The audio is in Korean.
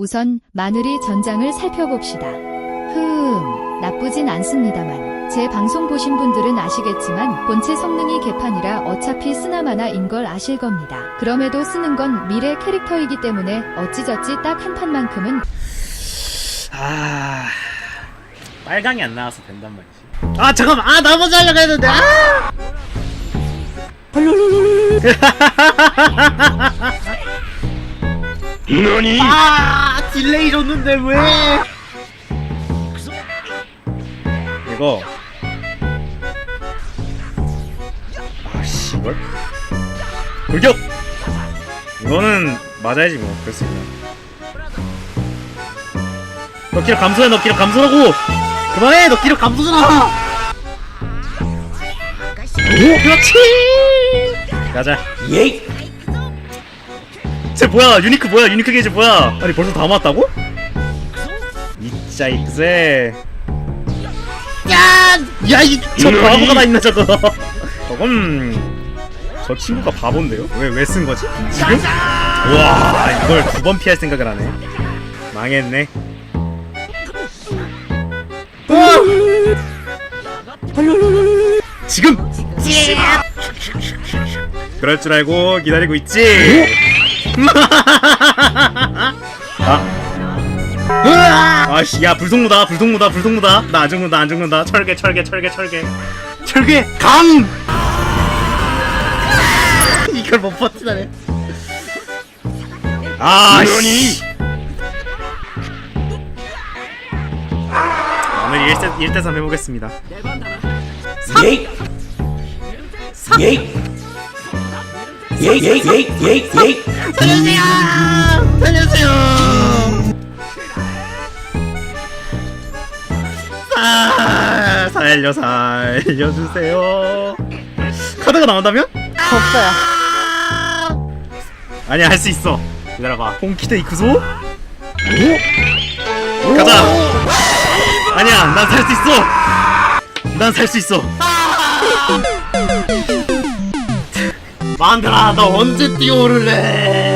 우선 마늘이 전장을 살펴봅시다. 흠, 나쁘진 않습니다만. 제 방송 보신 분들은 아시겠지만 본체 성능이 개판이라 어차피 쓰나마나인 걸 아실 겁니다. 그럼에도 쓰는 건 미래 캐릭터이기 때문에 어찌저찌 딱 한 판만큼은 아 빨강이 안 나와서 된단 말이지 아 잠깐만 아 나머지 하려고 했는데 아 너니? 아 딜레이 줬는데 왜? 이거. 아씨 이걸 돌격! 이거는 맞아야지 뭐. 있나 너 기력 감소해 너 기력 감소라고! 그만해 너 기력 감소잖아! 오 그렇지! 가자. 예이! 쟤 뭐야? 유니크 뭐야? 유니크 게이지 뭐야? 아니 벌써 다 맞다고? 이짜 익세 야야이저 너니? 바보가 다 있나 저거. 저건 저 친구가 바본데요? 왜 왜 쓴 거지? 지금? 와 이걸 두 번 피할 생각을 하네. 망했네. 지금! 그럴 줄 알고 기다리고 있지 아. 아씨 야 불속무다 불속무다 불속무다. 나 안 죽는다 안 죽는다. 철개 철개 철개 철개. 철개 강! 이걸 못 버티다네 아 씨. 오늘 1대, 1대 3 해보겠습니다. 예이! 예이! 예이 예이 예이 예이. 살려주세요. 살려주세요. 아 살려 살려주세요. 카드가 나온다면? 없어요. 아니야 할수 있어. 기다려봐. 본키드 이쿠소? 가자. 아니야 난 살 수 있어. 난 살 수 있어 마한들아 너 언제 뛰어오를래